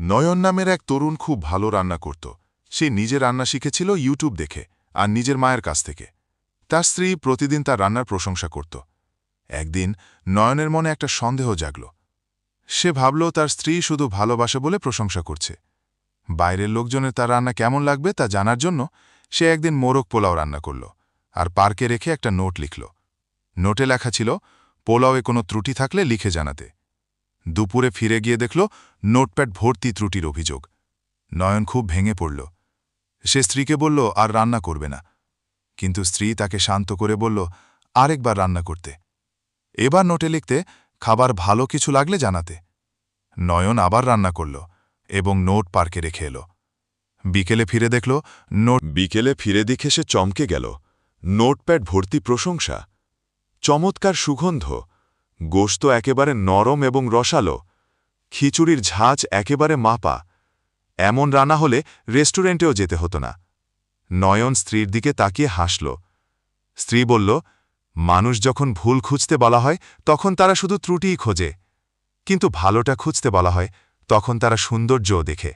নয়ন নামের এক তরুণ খুব ভালো রান্না করত। সে নিজে রান্না শিখেছিল ইউটিউব দেখে আর নিজের মায়ের কাছ থেকে। তার স্ত্রী প্রতিদিন তার রান্নার প্রশংসা করত। একদিন নয়নের মনে একটা সন্দেহ জাগল। সে ভাবল তার স্ত্রী শুধু ভালোবাসে বলে প্রশংসা করছে। বাইরের লোকজনের তার রান্না কেমন লাগবে তা জানার জন্য সে একদিন মোরগ পোলাও রান্না করল আর পার্কে রেখে একটা নোট লিখল। নোটে লেখা ছিল, পোলাওয়ে কোনো ত্রুটি থাকলে লিখে জানাতে। দুপুরে ফিরে গিয়ে দেখল নোটপ্যাড ভর্তি ত্রুটির অভিযোগ। নয়ন খুব ভেঙে পড়ল। সে স্ত্রীকে বলল, আর রান্না করবে না। কিন্তু স্ত্রী তাকে শান্ত করে বলল, আরেকবার রান্না করতে। এবার নোটে লিখতে, খাবার ভালো কিছু লাগলে জানাতে। নয়ন আবার রান্না করল এবং নোট পার্কে রেখে এলো। বিকেলে ফিরে দেখল নোট বিকেলে ফিরে দেখে সে চমকে গেল। নোটপ্যাড ভর্তি প্রশংসা। চমৎকার সুগন্ধ। গোস্ত একেবারে নরম এবং রসালো, খিচুড়ির ঝাঁজ একেবারে মাপা, এমন রান্না হলে রেস্টুরেন্টেও যেতে হতো না। নয়ন স্ত্রীর দিকে তাকিয়ে হাসল। স্ত্রী বলল, মানুষ যখন ভুল খুঁজতে বলা হয়, তখন তারা শুধু ত্রুটিই খোঁজে। কিন্তু ভালোটা খুঁজতে বলা হয়, তখন তারা সৌন্দর্যও দেখে।